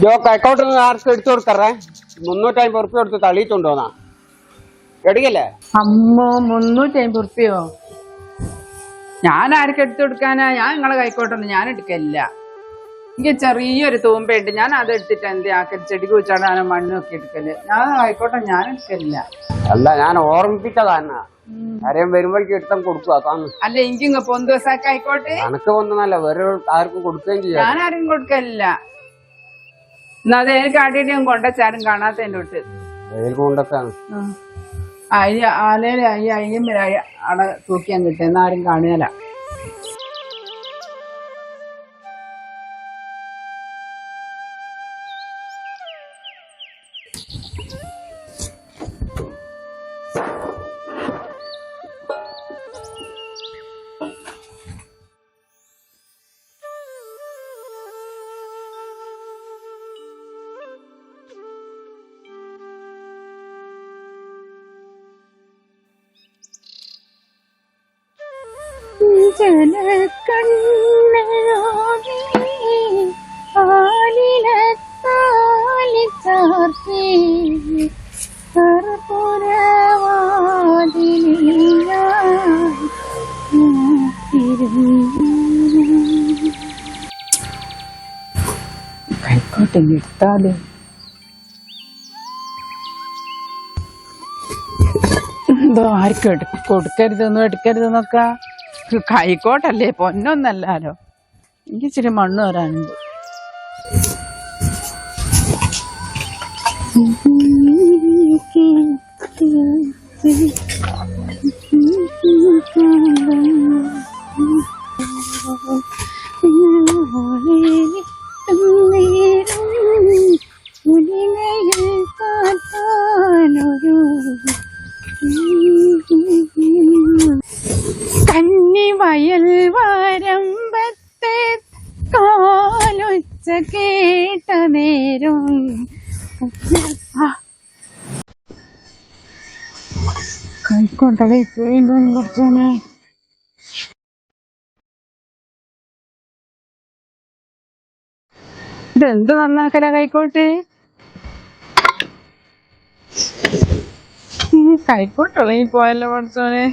ജോ അക്കൗണ്ടിൽ നിന്ന് ആർക്ക് എടുത്തു കൊടുക്കറേ? മുന്നൂറ്റി അമ്പത് റുപ്യ കൊടുത്ത് തള്ളിയിട്ടുണ്ടോന്നാ എടുക്കല്ലേ? അമ്മോ മുന്നൂറ്റി അമ്പത് റുപ്യോ ഞാൻ ആർക്ക് എടുത്തു കൊടുക്കാനാ? ഞാൻ നിങ്ങളെ കൈക്കോട്ടൊന്നും ഞാൻ എടുക്കല്ല എനിക്ക് ചെറിയൊരു തൂമ്പയുണ്ട്. ഞാൻ അത് എടുത്തിട്ട് എന്ത് ആക്കി ചെടി കുഴിച്ചാടാനോ മണ്ണൊക്കെ എടുക്കൽ. ഞാൻ ആയിക്കോട്ടെ ഞാൻ എടുക്കലില്ല. അല്ല ഞാൻ ഓർമ്മിപ്പിച്ചതാ എന്നാ. ആരെയും വരുമ്പോഴേക്കും എടുത്താൽ കൊടുക്കുക അതാണ്. അല്ല എനിക്ക് ഇങ്ങ പൊന്ത് ദിവസമൊക്കെ ആയിക്കോട്ടെ. കണക്ക് പൊന്നല്ല വേറെ ആർക്കും കൊടുക്കുകയും ചെയ്യാം. ഞാൻ ആരും കൊടുക്കലില്ല. എന്നാ അത് എനിക്ക് അടിയിട്ട് ഞാൻ കൊണ്ടുവച്ചാരും കാണാത്തതിന്റെ അടുത്ത് വെയിൽ അയ്യ ആലയിൽ അയ്യ അയ്യം വരെ അവിടെ തൂക്കിയാൻ കിട്ടും. എന്നാരും കാണുകയില്ല ജലക്കണ്ണോടി ആലിലത്താലി കൈക്കോട്ടെ നിർത്താതെ എന്തോ ആർക്കും കൊടുക്കരുതെന്നോ എടുക്കരുതെന്നൊക്കെ. കൈക്കോട്ടല്ലേ പൊന്നൊന്നല്ലാലോ? എനിക്ക് ഇച്ചിരി മണ്ണ് വരാനുണ്ട് കൈക്കോട്ടല്ലേ കുറച്ചോനെ ഇതെന്ത് നന്നാക്കല കൈക്കോട്ട്? കൈക്കോട്ടുള്ള പോയല്ലോ പഠിച്ചോനെ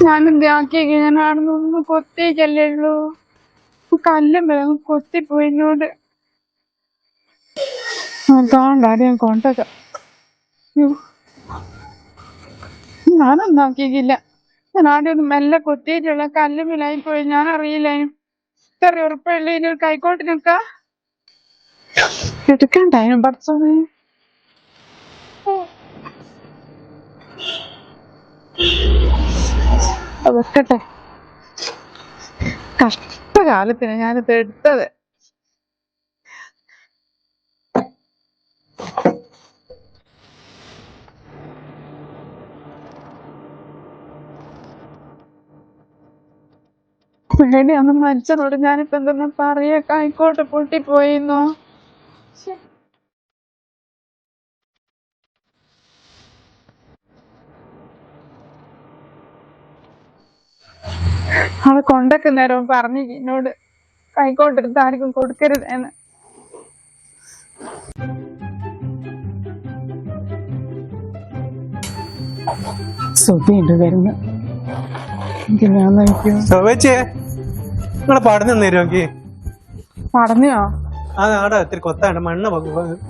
ഞാനെന്ത് ആക്കിയേക്ക് ഞാൻ അവിടെ നിന്ന് കൊത്തേക്കല്ലേ ഉള്ളൂ. കല്ലും വേഗം കൊത്തിപ്പോയിന്നോട് കാണ്ടാരെയും കൊണ്ടൊക്കെ ഞാനൊന്നും ആക്കിയില്ല ഞാൻ ആദ്യം ഒന്ന് മെല്ലെ കൊത്തിയിട്ടുള്ള കല്ലുമിലായി പോയി. ഞാൻ അറിയില്ലേനും ഇത്ര ഉറപ്പുള്ള ഇനി ഒരു കൈക്കോട്ടിനൊക്കെ എടുക്കണ്ടായും പഠിച്ചോനെ അത് വെക്കട്ടെ. കഷ്ടകാലത്തിന് ഞാനിത് എടുത്തത്. പേടിയാന്ന് മരിച്ചതോട് ഞാനിപ്പോ എന്തെന്നാ പറയാ കൈക്കോട്ട് പൊട്ടിപ്പോയിന്നോ. അവൾ കൊണ്ടൊക്കെ നേരം പറഞ്ഞു എന്നോട് കൈക്കോട്ടെടുത്ത് ആർക്കും കൊടുക്കരുത് എന്ന്. സുധിയുണ്ട് വരുന്നു. എനിക്ക് ഞാൻ നോക്കിയോ നിങ്ങളെ പഠനം നേരോക്കി പടന്നോ ആ ആടാ ഇത്തിരി കൊത്താണ് മണ്ണ്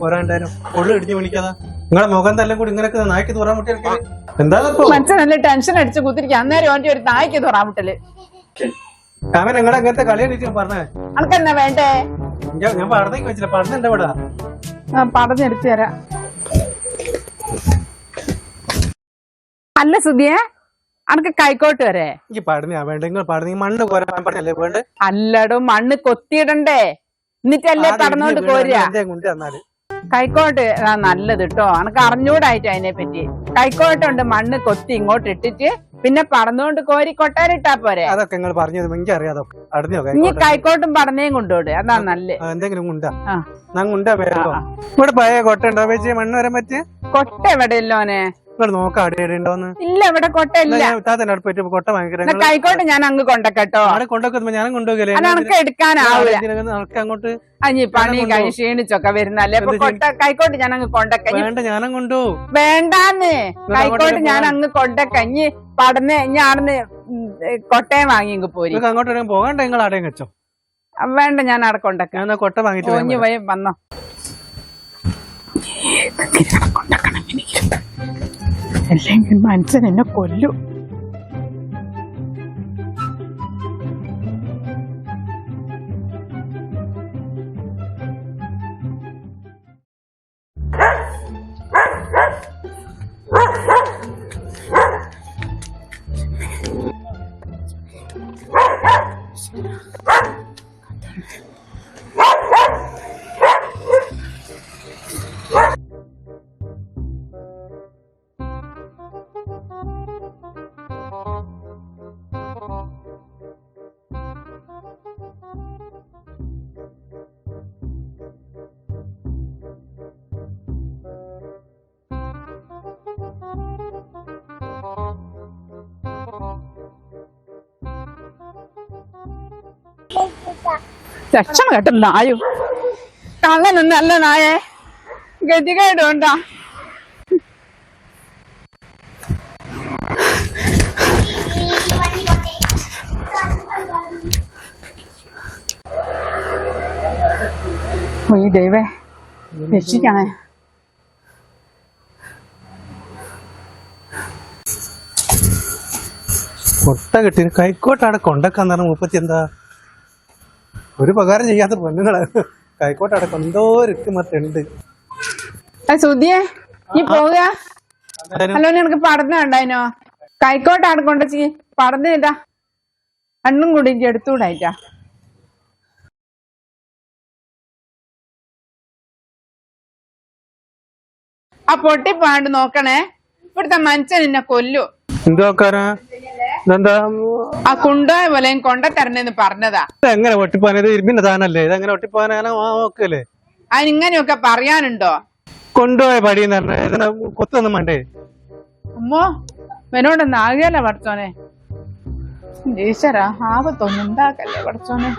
പോരാണ്ടായിരുന്നു പൊള്ളു ഇടിഞ്ഞു വിളിക്കാതാ. നിങ്ങളെ മുഖം തല്ലം കൂടി ഇങ്ങനെ നായ്ക്ക് തുറക്കാൻ മുട്ടിയ എന്താ ഇപ്പൊ നല്ല ടെൻഷൻ അടിച്ച് കുത്തിരിക്കുക അന്നേരം ഓന്റെ ഒരു നായ്ക്ക് തുറാൻ മുട്ടൽ. അവൻ നിങ്ങളെ അങ്ങനത്തെ കളിയാണ് പറഞ്ഞേ. അനക്കെന്നാ വേണ്ടേ? ഞാൻ പടന്നേക്ക് വെച്ചില്ല. പഠനം എന്താ ഇവിടെ? ആ പറഞ്ഞെടുത്തു തരാം. അല്ല സുധിയെ അനക്ക് കൈക്കോട്ട് വരെ. എനിക്ക് പാടുന്ന വേണ്ട നിങ്ങൾ പഠന മണ്ണ് കോരാൻ പറഞ്ഞല്ലേ വേണ്ട? അല്ലടോ മണ്ണ് കൊത്തിയിടണ്ടേ. എന്നിട്ടല്ലേ പറഞ്ഞോണ്ട് കോരുക. കൈക്കോട്ട് നല്ലത് കേട്ടോ അനക്ക് അറിഞ്ഞൂടായിട്ട് അതിനെ പറ്റി. കൈക്കോട്ടുണ്ട് മണ്ണ് കൊത്തി ഇങ്ങോട്ട് ഇട്ടിട്ട് പിന്നെ പറന്നുകൊണ്ട് കോരി കൊട്ടാരിട്ടാ പോരെ. അതൊക്കെ നിങ്ങൾ പറഞ്ഞത് എനിക്ക് അടഞ്ഞോ ഇനി കൈക്കോട്ടും? പറഞ്ഞേം കൊണ്ടോട് അതാ നല്ല. എന്തെങ്കിലും ഉണ്ടാ. ഇവിടെ പഴയ കൊട്ട ഉണ്ടോ മണ്ണ് വരാൻ പറ്റിയ? കൊട്ട എവിടെ ഇവിടെ നോക്കാം അടി അടി ഇല്ല ഇവിടെ കൊട്ട ഇല്ല. താത്തന്റെ അവിടെ പോയിട്ട് കൊട്ട ഭയങ്കര ആയിക്കോട്ടെ ഞാൻ അങ്ങ് കൊണ്ടക്കട്ടോ. ഞാൻ കൊണ്ടൊക്കെ ഞാനും കൊണ്ടുപോകില്ല നമുക്ക് എടുക്കാനാവില്ല നമുക്ക് അങ്ങോട്ട് അഞ്ഞി പണി കഴിഞ്ഞ് ക്ഷീണിച്ചൊക്കെ വരുന്നല്ലേ കൊട്ട കൈക്കോട്ട് ഞാൻ അങ്ങ് കൊണ്ടക്ക. വേണ്ട ഞാനും കൊണ്ടു വേണ്ടാന്ന്. കൈക്കോട്ട് ഞാൻ അങ്ങ് കൊണ്ടക്ക. ഇനി പടന്ന് ഞാണെന്ന് കൊട്ടയം വാങ്ങി പോരി. അങ്ങോട്ട് പോകണ്ട നിങ്ങൾ അടയും വെച്ചോ. വേണ്ട ഞാൻ അവിടെ കൊണ്ടക്ക. ഞാൻ കൊട്ട വാങ്ങിട്ട് കുഞ്ഞു പോയി വന്നോ. കൊണ്ടക്കണം എനിക്ക് അല്ലെങ്കിൽ മനസ്സൻ എന്നെ കൊല്ലു ലക്ഷണം നായും നായു നല്ല നായേ. ഗതികേടുണ്ടാ? ഈ ദൈവേ രക്ഷിക്കണേ. കൊട്ട കിട്ടി കൈക്കോട്ട് അവിടെ കൊണ്ടക്കാൻ പറഞ്ഞ മുപ്പത്തി എന്താ ഒരു ഉപകാരം ചെയ്യാത്ത പെണ്ണുങ്ങൾ. കൈക്കോട്ട് അടക്കം എന്തോ ഒരുക്കുമത്തുണ്ട് സുധിയെ നീ പോവുക. ഹലോ നിനക്ക് പഠനം ഉണ്ടായിനോ കൈക്കോട്ട് അടക്കൊണ്ട പഠനം ഇതാ. രണ്ടും കൂടി എടുത്തുകൂടായിട്ടാ ആ പൊട്ടിപ്പാണ്ട് നോക്കണേ. ഇവിടുത്തെ മനുഷ്യൻ എന്നെ കൊല്ലു. എന്തോക്കാനാ ഇതെന്താ? ആ കുണ്ടായ പോലെ കൊണ്ട തരണെന്ന് പറഞ്ഞതാ. എങ്ങനെ ഒട്ടിപ്പോകാൻ ഇരുമ്പിന്റെ സാധനല്ലേ? ഇതെങ്ങനെ ഒട്ടിപ്പോകാനാണ് ആ ഓക്കല്ലേ അതിനിങ്ങനെയൊക്കെ പറയാനുണ്ടോ? കൊണ്ടുപോയ പടി കൊത്തൊന്നും വേണ്ടേ? അമ്മോ ഇവനോടൊന്ന് ആകെയല്ല പഠിച്ചോനെ? ഈശ്വരാ ആപത്തൊന്നും ഉണ്ടാക്കല്ലേ പഠിച്ചോനെ?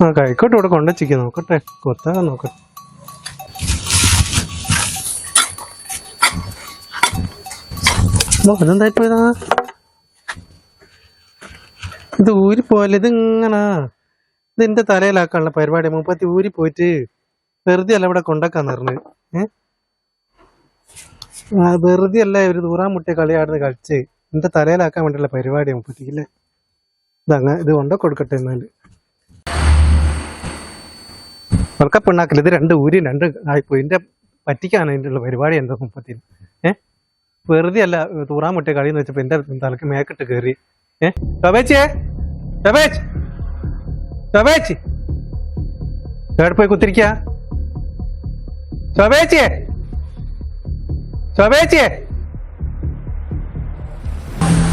ആ കൈക്കോട്ട് ഇവിടെ കൊണ്ടുവച്ചിരിക്കുന്നു. നോക്കട്ടെ കൊത്താൻ നോക്കട്ടെ. ഓ, പോയതാ ഇത് ഊരി ഇത് ഇതിങ്ങനെ. ഇത് എന്റെ തലയിലാക്കാനുള്ള പരിപാടി. മുപ്പത്തി ഊരി പോയിട്ട് വെറുതെ അല്ല ഇവിടെ കൊണ്ടാക്കാൻ നിറഞ്ഞ് ഏഹ് വെറുതെ അല്ല ഇവർ ദൂറാൻ മുട്ടിയ കളിയാടുന്ന കളിച്ച് എന്റെ തലയിലാക്കാൻ വേണ്ടിയുള്ള പരിപാടി മുപ്പത്തിക്കില്ലേ ഇതങ്ങ ഇത് കൊണ്ട കൊടുക്കട്ടെ എന്നാൽ. ഉറക്കപ്പെണ്ണാക്കില്ല ഇത് രണ്ട് ഊരി രണ്ട് ആയിപ്പോയി. എന്റെ പറ്റിക്കാണ് അതിന്റെ ഉള്ള പരിപാടി എന്താ മുപ്പത്തിന്? ഏ? വെറുതെ അല്ല തൂറാൻ മുട്ടിയ കളി എന്ന് വെച്ചപ്പോ എന്റെ തലക്ക് മേക്കിട്ട് കയറി ഏ എവിടെ പോയി കുത്തിരിക്ക. ശോഭേച്ചിയേ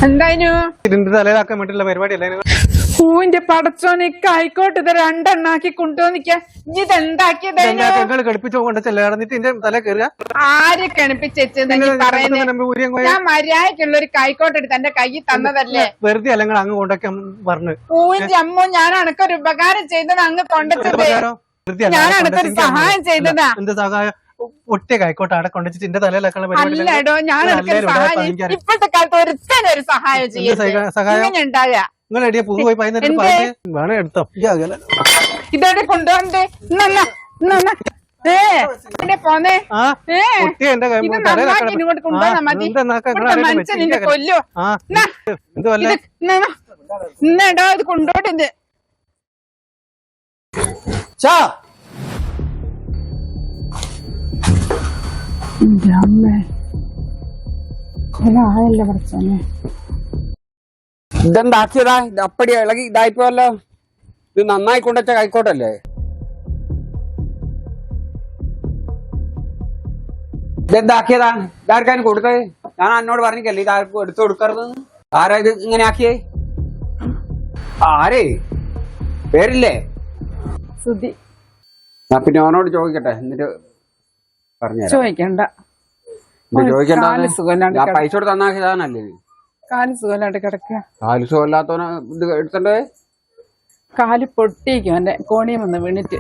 എന്തായിനു ഇതിന്റെ തലയിലാക്കാൻ വേണ്ടിയുള്ള പരിപാടി അല്ലേ പൂവിന്റെ പടച്ചോനെ കൈക്കോട്ട് ഇത് രണ്ടെണ്ണാക്കി കൊണ്ടുവന്നിക്ക ഇനി ഇതെന്താക്കിയതേനു നിങ്ങൾ കളിപ്പിച്ചു കൊണ്ട് ചെല്ലാടന്നിട്ട് ഇതിന്റെ തല കയറുക. ആര് കണിപ്പിച്ചെന്ന് നീ പറയുന്നത് ഞാൻ മര്യാദക്കുള്ള ഒരു കൈക്കോട്ട് എടുത്ത് എന്റെ കൈ തന്നതല്ലേ? വെറുതെ അല്ലെങ്കിൽ അങ്ങ് കൊണ്ടൊക്കെ പറഞ്ഞു. പൂവിന്റെ അമ്മ ഞാൻ ഒരു ഉപകാരം ചെയ്തത് അങ്ങ് കൊണ്ടുവച്ചത് ഞാൻ അനക്കൊരു സഹായം ചെയ്തതാ. എന്ത് സഹായം? ഒറ്റ കൈക്കോട്ട് അവിടെ കൊണ്ടുവച്ചിട്ട് എന്റെ തലയിലൊക്കെ അല്ലടോ ഞാൻ ഇപ്പോഴത്തെ കാലത്ത് ഒരുത്തനൊരു ഒരു സഹായം? ചെയ്യും സഹായം- സഹായം? ഉണ്ടാകുക നിങ്ങൾ എടിയാ പൂ പോയി പതിനെട്ട് വേണേ എടുത്തോ. ഇതോടെ കൊണ്ടുവന്നേ. ഇന്നല്ല ഇന്നല്ല ഏ എന്നെ പോന്നേ. ആ ഏ കൈ- ഇത് തലയിലാക്കണം. നന്നാക്കി ഇങ്ങോട്ട് കൊണ്ടുവന്നാ ആ, മതി. എന്താ നാക്ക? നിങ്ങൾ ഇവിടുത്തെ ആരെങ്കിലും മനുഷ്യൻ നിന്നെ വെച്ചിരിക്കുക? കൊല്ലോ ആ എന്നാ, എന്ത് വല്ല ഇത് കൊണ്ടോട്ട് ഇത് ചാ. ആയല്ല പഠിച്ചോനെ ഇതെന്താക്കിയതാ ഇത് അപ്പടി ഇളകി ഇതായിപ്പോയല്ലോ. ഇത് നന്നായി കൊണ്ടുവച്ച കൈക്കോട്ടല്ലേ? ഇതെന്താക്കിയതാ ഇതാർക്കാണ് കൊടുത്തത്? ഞാൻ എന്നോട് പറഞ്ഞില്ലേ ഇതാർക്കും എടുത്തു കൊടുക്കരുത്. ആരാ ഇത് ഇങ്ങനെ ആക്കിയേ? ആരേ? പേരില്ലേ? സുധി. ഞാൻ പിന്നെ അവനോട് ചോദിക്കട്ടെ എന്നിട്ട് പറഞ്ഞു ചോദിക്കണ്ട. ചോദിക്കണ്ട ഞാൻ പൈസ കൊടുത്ത് കാൽ സുഖമില്ലാണ്ട് കിടക്കുക കാൽ സുഖമില്ലാത്തവനെ ഇത് എടുത്തണ്ടേ കാൽ പൊട്ടിക്കും എന്റെ കോണിയും വന്ന് വീണിട്ട്.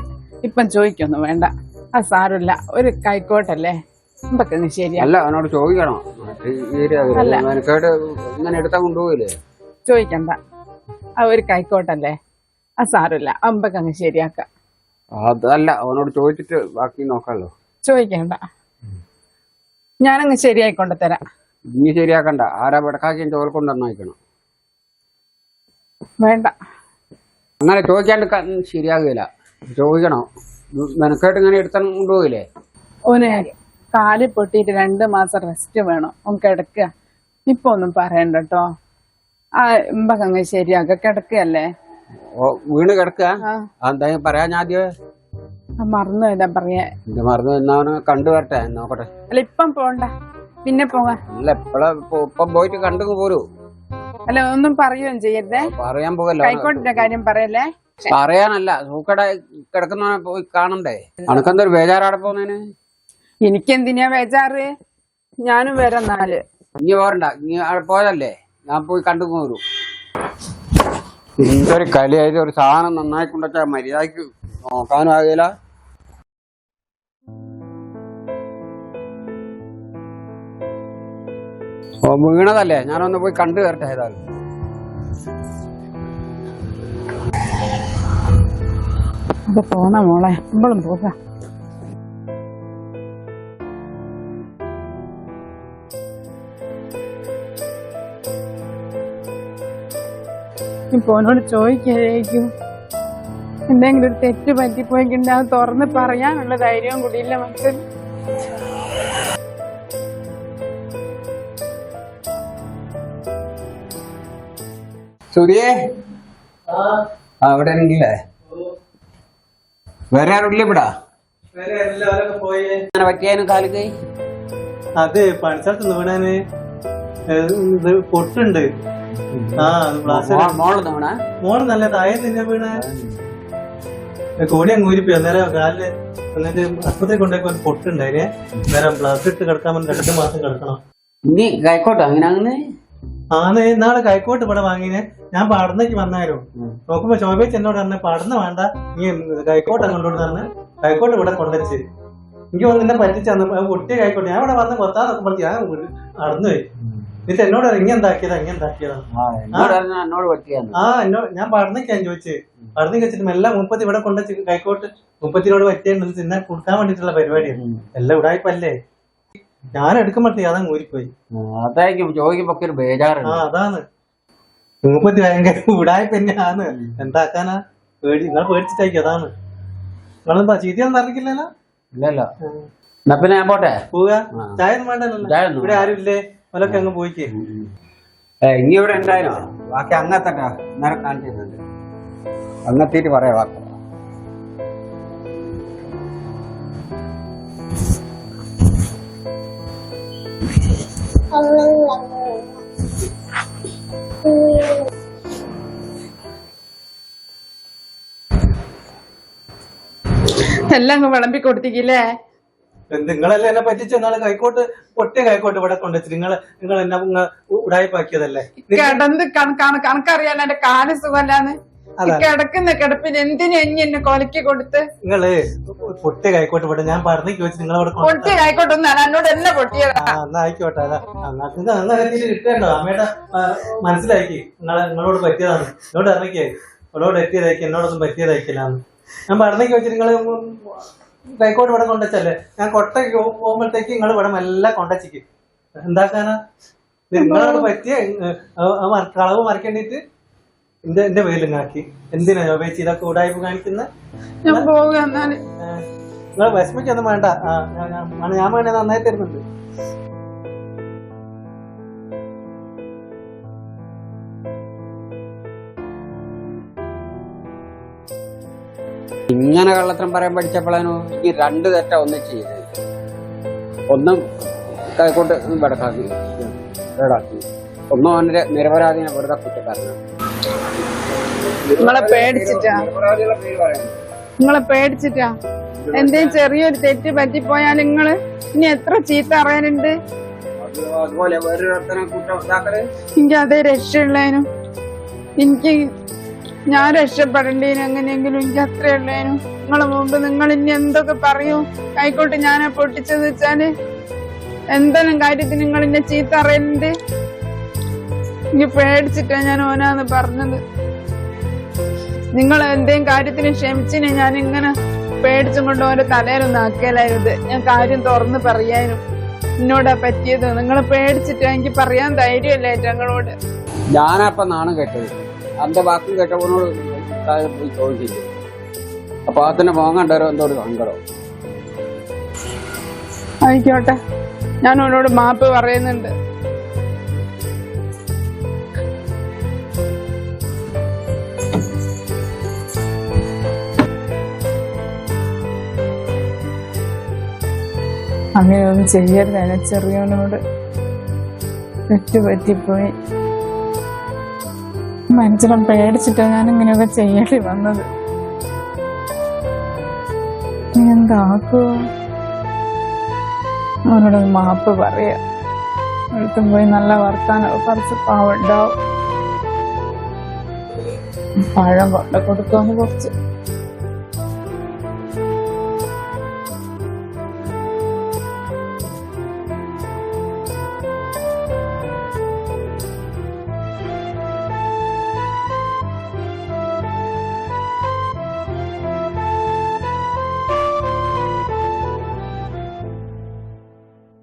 ഇപ്പം ചോദിക്കൊന്നും വേണ്ട. ആ സാരമില്ല. ഒരു കൈക്കോട്ടല്ലേ? നമുക്കങ്ങ് ശരിയാ? അല്ല അവനോട് ചോദിക്കണം. അല്ല. കേട്ട് ഇങ്ങനെ എടുത്താ കൊണ്ടുപോയില്ലേ ചോദിക്കണ്ട. ആ ഒരു കൈക്കോട്ടല്ലേ? ആ സാരമില്ല. അമ്പക്കങ്ങ് ശരിയാക്കാം. അതല്ല അവനോട് ചോദിച്ചിട്ട് ബാക്കി നോക്കാമല്ലോ ചോദിക്കണ്ട. ഞാനങ്ങ് ശരിയായിക്കൊണ്ട് തരാം ഇനി ശരിയാക്കണ്ട. ആരാ വെടക്കാക്കിയും ചോറ് കൊണ്ട് നന്നായിക്കണം വേണ്ട. അങ്ങനെ ചോദിക്കാണ്ട് ശരിയാകില്ല ചോദിക്കണോ? മെനക്കേട്ട് ഇങ്ങനെ എടുത്താൽ കൊണ്ടുപോകില്ലേ ഓന് കാൽ പൊട്ടിയിട്ട് രണ്ട് മാസം റെസ്റ്റ് വേണം. ഒന്ന് കിടക്കുക ഇപ്പൊ ഒന്നും പറയണ്ട കേട്ടോ ആ ഇമ്പക്കങ്ങ് ശരിയാക്ക. കിടക്കുകയല്ലേ വീണ് കിടക്കുക എന്താ പറയാ ഞാൻ ആദ്യം മറന്നു ഇതാ പറയാ. മറന്നു എന്നാ കണ്ടു കണ്ടുവരട്ടെ നോക്കട്ടെ. അല്ല ഇപ്പം പോണ്ട. പിന്നെ പോകാം അല്ല എപ്പോഴാ ഇപ്പം പോയിട്ട് കണ്ടു പോരൂ. അല്ല ഒന്നും പറയുകയും ചെയ്യരുതേ. പറയാൻ പോകല്ലോ കൈക്കോട്ടിന്റെ കാര്യം പറയല്ലേ? പറയാനല്ല സൂക്കടെ കിടക്കുന്നവനെ പോയി കാണണ്ടേ? അനക്കെന്തൊരു ബേജാറാടെ പോന്നേന്? എനിക്കെന്തിനാ ബേജാറ്? ഞാനും വരാം നാല്. ഇനി പോരണ്ട ഇനി പോയതല്ലേ ഞാൻ പോയി കണ്ടു പോരൂ എന്തൊരു കലിയായത് ഒരു സാധനം നന്നായി കൊണ്ടുവച്ചാൽ മര്യാദയ്ക്ക് നോക്കാനും ആകില്ല ഓ വീണതല്ലേ? ഞാനൊന്ന് പോയി കണ്ടു വരട്ടെ ഏതായാലും. പോണ മോളെ. നമ്മളും പോകാം. ഇപ്പൊ ഓനോട് ചോദിക്കായിരിക്കും എന്തെങ്കിലും ഒരു തെറ്റ് പറ്റിപ്പോയെങ്കിൽ തുറന്ന് പറയാനുള്ള ധൈര്യവും കൂടിയില്ല മക്കൾ സുരിയേ ആ അവിടെ ഉണ്ടല്ലേ? വേറെ ആരുമില്ല ഇവിടെ? കാലിക്കൈ? അത് പണിസ്ഥലത്ത് വീണാന്. ഇത് പൊട്ടുണ്ട്. ആ മോൾ തവണ മോൾ നല്ല താഴെ തന്നെ വീണ. കോടി അങ്ങ് ഊരിപ്പോയി. അന്നേരം കാലിൽ എന്നിട്ട് ആസ്പത്രി കൊണ്ടുപോയി പൊട്ടുണ്ടായിരുന്നേ അന്നേരം ബ്ലാസ് ഇട്ട് കിടക്കാൻ വേണ്ടി രണ്ട് മാസം കിടക്കണം. ഇനി കൈക്കോട്ടോ? അങ്ങനെ അങ്ങനെ ആന്ന് നാളെ കൈക്കോട്ട് ഇവിടെ വാങ്ങിനെ. ഞാൻ പാടുന്നേക്ക് വന്നായിരുന്നു നോക്കുമ്പോ ശോഭിച്ച് എന്നോട് പറഞ്ഞ പാടുന്ന വേണ്ട നീ കൈക്കോട്ട് കൊണ്ടോട് തന്നെ കൈക്കോട്ട് ഇവിടെ കൊണ്ടുവച്ച്. എനിക്ക് വന്ന് എന്നെ പറ്റിച്ച് കുട്ടിയെ കൈക്കോട്ട്. ഞാൻ ഇവിടെ വന്ന് കൊത്താൻ നോക്കുമ്പോൾ ഞാൻ അടന്നു പോയി. ഇത് എന്നോട് ഇങ്ങനെ എന്താക്കിയതാ ഇങ്ങനെ ആ എന്നോട് ഞാൻ പഠനയ്ക്കാൻ ചോദിച്ചു. പഠനം വെച്ചിട്ട് എല്ലാം മുപ്പത്തി ഇവിടെ കൊണ്ടുവച്ച് കൈക്കോട്ട് മുപ്പത്തിനോട് പറ്റിയുണ്ട് തിന്നാൻ കൊടുക്കാൻ വേണ്ടിട്ടുള്ള പരിപാടിയാണ് എല്ലാം ഉടായ്പല്ലേ? ഞാൻ എടുക്കുമ്പോഴത്തേ അതാ ഊരിപ്പോയി അതായിരിക്കും ചോദിക്കുമ്പോ ബേജാറാണ് ഒരു ആ ബേജാറുണ്ട് അതാണ്. മുപ്പത്തി ഭയങ്കര ഉടായ്പ തന്നെയാണ് എന്താക്കാനാ? പേടി നിങ്ങൾ പേടിച്ചിട്ടായിരിക്കും അതാണ്. നിങ്ങളെന്താ ചീത്തയൊന്നും അറിയിക്കില്ലല്ലോ ഇല്ലല്ലോ. എന്നാ പിന്നെ ഞാൻ പോട്ടെ? പോവുക. ആ. ചായ ഒന്നും വേണ്ടല്ലോ. ചായ ഒന്നും ഇവിടെ ആരും ഇല്ലേ അവരൊക്കെ അങ്ങ് പോയിക്കേ. ഇനി ഇവിടെ ഉണ്ടായിരുന്നോ? ബാക്കി അങ്ങത്തട്ടാ. നേരെ കാണിച്ചിട്ടുണ്ട് അങ്ങെത്തിയിട്ട് പറയാം വാക്ക്. എല്ലാം അങ്ങ് വിളമ്പി കൊടുത്തിക്കില്ലേ നിങ്ങളല്ലേ എന്നെ പറ്റിച്ച് നാളെ കൈക്കോട്ട് ഒറ്റ കൈക്കോട്ട് ഇവിടെ കൊണ്ടുവച്ചു നിങ്ങൾ നിങ്ങൾ എന്നെ ഉടായ്പാക്കിയതല്ലേ കിടന്ന് കണക്കാണ് കണക്കറിയാലോ എന്റെ കാൽ സുഖമല്ലാന്ന്. കിടക്കുന്ന കിടപ്പിന് എന്തിനു എന്നെ എന്നെ കൊലക്കി കൊടുത്ത്? നിങ്ങൾ പൊട്ടി കൈക്കോട്ട് ഇവിടെ. ഞാൻ പറഞ്ഞു ചോദിച്ചു നിങ്ങളവിടെ പൊട്ടി ആയിക്കോട്ടൊന്നും എന്നോട് എന്നെ പൊട്ടിയതാ. ആ എന്നാ ആയിക്കോട്ടെ. നിങ്ങൾക്ക് കിട്ടേണ്ടോ അമ്മയുടെ മനസ്സിലാക്കി. നിങ്ങളെ നിങ്ങളോട് പറ്റിയതാണ്. എന്നോട് ഇറങ്ങിക്കേ അവളോട് എത്തിയതായി എന്നോടൊന്നും പറ്റിയതാക്കില്ലാന്ന് ഞാൻ പറഞ്ഞേക്ക് ചോദിച്ചു നിങ്ങൾ കൈക്കോട്ട് ഇവിടെ കൊണ്ടുവച്ചല്ലേ? ഞാൻ കൊട്ടയ്ക്ക് പോകുമ്പോഴത്തേക്ക് നിങ്ങൾ ഇവിടെ മെല്ലെ കൊണ്ടുവച്ചിക്ക്. എന്താക്കാനാ? നിങ്ങളോട് പറ്റിയ കളവ് മറിക്കേണ്ടിട്ട് എന്റെ എന്റെ പേരിലുണ്ടാക്കി എന്തിനാ ജോബേച്ചി ഇതൊക്കെ ഉടായ്പ കാണിക്കുന്ന? ഞാൻ പോവുക എന്നാൽ. നിങ്ങൾ വിഷമിക്കൊന്നും വേണ്ട. ഞാൻ- വേണേ നന്നായി തരുന്നുണ്ട്. ഇങ്ങനെ കള്ളത്തരം പറയാൻ പഠിച്ചപ്പോഴാണോ ഈ രണ്ട് തെറ്റ ഒന്ന് ചെയ്ത് ഒന്നും കൈക്കോട്ട് വെടക്കാക്കി കേടാക്കി ഒന്നും അവന്റെ നിരപരാധിനെ വെറുതെ കുറ്റക്കാരനാണ് നിങ്ങളെ പേടിച്ചിട്ടാ? നിങ്ങളെ പേടിച്ചിട്ടാ? എന്തേലും ചെറിയൊരു തെറ്റ് പറ്റിപ്പോയാൽ നിങ്ങൾ ഇനി എത്ര ചീത്ത അറിയാനുണ്ട്? എനിക്ക് അതേ രക്ഷയുള്ളതിനും എനിക്ക് ഞാൻ രക്ഷപ്പെടേണ്ടതിനും എങ്ങനെയെങ്കിലും എനിക്ക് അത്രേ ഉള്ളേനും. നിങ്ങളെ മുമ്പ് നിങ്ങൾ ഇനി എന്തൊക്കെ പറയൂ? ആയിക്കോട്ടെ ഞാനാ പൊട്ടിച്ചത് വെച്ചാൽ എന്തെല്ലാം കാര്യത്തിന് നിങ്ങൾ എന്നെ ചീത്ത അറിയലുണ്ട്? എനിക്ക് പേടിച്ചിട്ടാ ഞാൻ ഓനാന്ന് പറഞ്ഞത്. നിങ്ങൾ എന്തേം കാര്യത്തിന് ക്ഷമിച്ചിനെ ഞാൻ ഇങ്ങനെ പേടിച്ചും കൊണ്ട് ഓന്റെ തലയിലൊന്നും ആക്കലായത് ഞാൻ കാര്യം തുറന്ന് പറയാനും എന്നോടാ പറ്റിയത്. നിങ്ങൾ പേടിച്ചിട്ട് എനിക്ക് പറയാൻ ധൈര്യമല്ലേ ഞങ്ങളോട് ഞാനപ്പൊ നാണം കേട്ടത്. അന്റെ വാക്കും കേട്ടവനോട് പോയി ചോദിച്ചില്ല അപ്പൊ അതിന്റെ മോങ്ങണ്ടോ എന്തോ ഒരു സങ്കടം. ആയിക്കോട്ടെ. ഞാൻ അവനോട് മാപ്പ് പറയുന്നുണ്ട്. അങ്ങനെയൊന്നും ചെയ്യരുത് എന്നെ ചെറിയവനോട് തെറ്റ് പറ്റിപ്പോയി മനസ്സിലും പേടിച്ചിട്ടാ ഞാൻ ഇങ്ങനെയൊക്കെ ചെയ്യേണ്ടി വന്നത്. എന്താക്കോ അവനോട് മാപ്പ് പറയാ. അടുത്തും പോയി നല്ല വർത്താനം കുറച്ച് പാവുണ്ടാവും പഴം കൊണ്ട കൊടുക്കുമെന്ന് കുറച്ച്